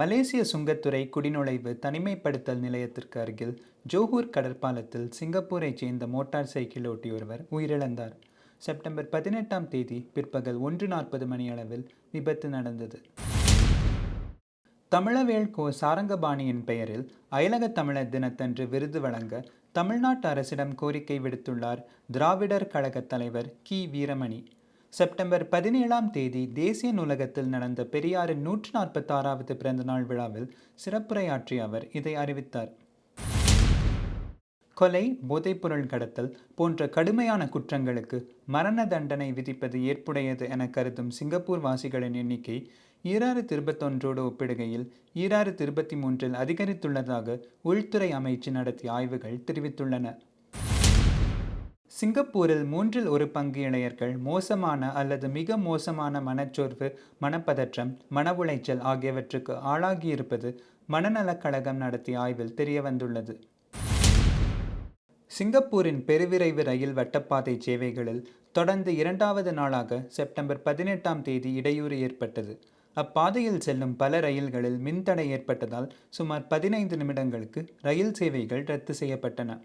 மலேசிய சுங்கத்துறை குடிநுழைவு தனிமைப்படுத்தல் நிலையத்திற்கு அருகில் ஜோஹூர் கடற்பாலத்தில் சிங்கப்பூரைச் சேர்ந்த மோட்டார் சைக்கிள் ஓட்டியொருவர் உயிரிழந்தார். செப்டம்பர் பதினெட்டாம் தேதி பிற்பகல் ஒன்று நாற்பது மணியளவில் விபத்து நடந்தது. தமிழவேள் கோ சாரங்கபாணியின் பெயரில் அயலக தமிழர் தினத்தன்று விருது வழங்க தமிழ்நாட்டு அரசிடம் கோரிக்கை விடுத்துள்ளார் திராவிடர் கழக தலைவர் கி வீரமணி. செப்டம்பர் பதினேழாம் தேதி தேசிய நூலகத்தில் நடந்த பெரியாரின் நூற்று நாற்பத்தாறாவது பிறந்தநாள் விழாவில் சிறப்புரையாற்றிய அவர் இதை அறிவித்தார். கொலை போதைப்பொருள் கடத்தல் போன்ற கடுமையான குற்றங்களுக்கு மரண தண்டனை விதிப்பது ஏற்புடையது என கருதும் சிங்கப்பூர் வாசிகளின் எண்ணிக்கை ஈராறு இருபத்தொன்றோடு ஒப்பிடுகையில் ஈராறு திருபத்தி மூன்றில் அதிகரித்துள்ளதாக உள்துறை அமைச்சு நடத்திய ஆய்வுகள் தெரிவித்துள்ளன. சிங்கப்பூரில் மூன்றில் ஒரு பங்கு இளையர்கள் மோசமான அல்லது மிக மோசமான மனச்சோர்வு மனப்பதற்றம் மன உளைச்சல் ஆகியவற்றுக்கு ஆளாகியிருப்பது மனநலக் கழகம் நடத்திய ஆய்வில் தெரியவந்துள்ளது. சிங்கப்பூரின் பெருவிரைவு ரயில் வட்டப்பாதை சேவைகளில் தொடர்ந்து இரண்டாவது நாளாக செப்டம்பர் பதினெட்டாம் தேதி இடையூறு ஏற்பட்டது. அப்பாதையில் செல்லும் பல ரயில்களில் மின்தடை ஏற்பட்டதால் சுமார் பதினைந்து நிமிடங்களுக்கு ரயில் சேவைகள் ரத்து செய்யப்பட்டன.